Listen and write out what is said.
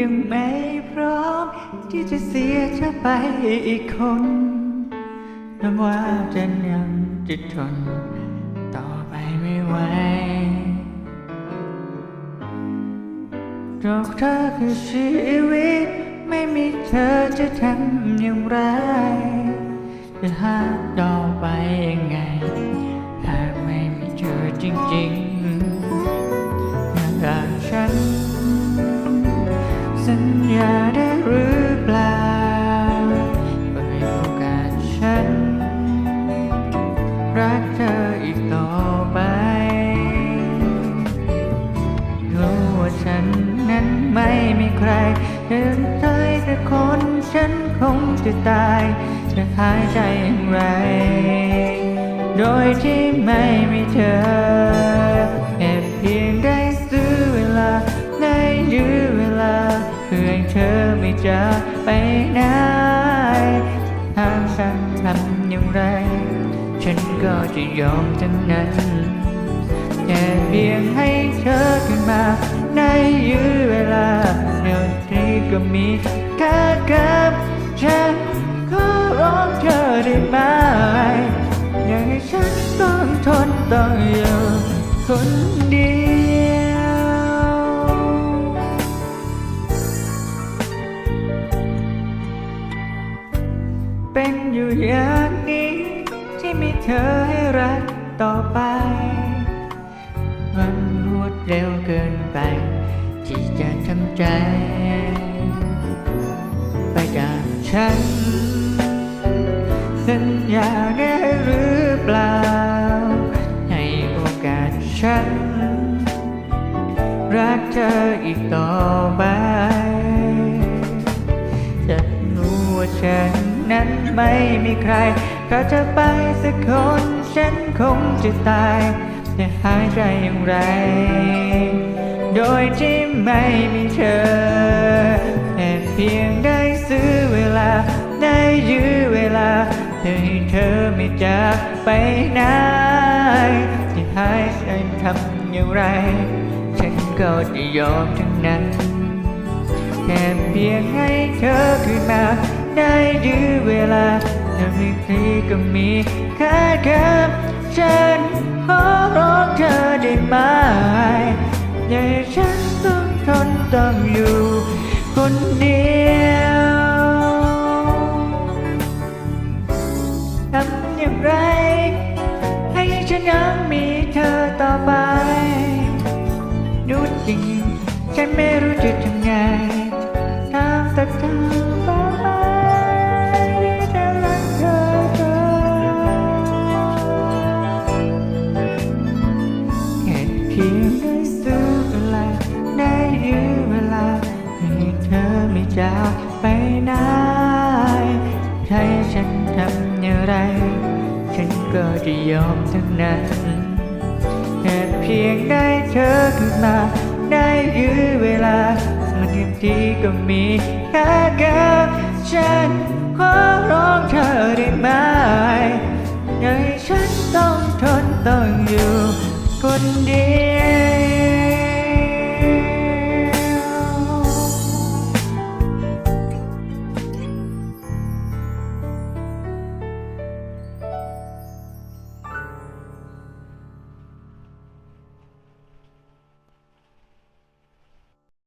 ยังไม่พร้อม ที่จะเสียเธอไปอีกคนนับว่าจะยังจะทน ต่อไปไม่ไหวเพราะเธอคือชีวิต ไม่มีเธอจะทำอย่างไร จะหาต่อไปยังไง หากไม่มีเธอจริงๆ ไม่มีใครเดินใจแต่คนฉันคงจะตาย จะหายใจอย่างไร โดยที่ไม่มีเธอแค่เพียงได้ซื้อเวลา ได้ยื้อเวลา เพื่อให้เธอไม่จากไปไหนหากฉันทำอย่างไร ฉันก็จะยอมทั้งนั้น แค่เพียงให้เธอขึ้นมาได้ยื้อเวลาเดี๋ยวนี้ก็มีแค่กับฉันขอร้องเธอได้ไหมอย่าให้ฉันต้องทนต้องอยู่คนเดียวเป็นอยู่อย่างนี้ที่มีเธอให้รักต่อไป ใจ ไปจากฉัน สัญญาได้หรือเปล่า ให้โอกาสฉัน รักเธออีกต่อไป จะรู้ว่าฉันนั้นไม่มีใครเขาจะไปสักคนฉันคงจะตายจะหายใจอย่างไร โดยที่ไม่มีเธอแค่เพียงได้ซื้อเวลา ได้ยื้อเวลาเพื่อให้เธอไม่จากไปไหนจะใหายใจทำอย่างไร ฉันก็จะยอมทั้งนั้นแค่เพียงให้เธอขึ้นมา ได้ยื้อเวลาถ้ามีทีก็มี คนเดียวทำอย่างไร ให้ฉันยังมีเธอต่อไปรู้จริงฉันไม่รู้จะทำไงทำแต่เธอบ้าไปที่จะรักเธอเธอแค่เพียงได้ซื้อเวลาได้ยื้อเวลา เธอไม่จากไปไหนให้ฉันทำอย่างไร ฉันก็จะยอมทั้งนั้นแค่เพียงได้เธอขึ้นมา ได้ยื้อเวลา มันทีก็มีแค่กับฉันขอร้อง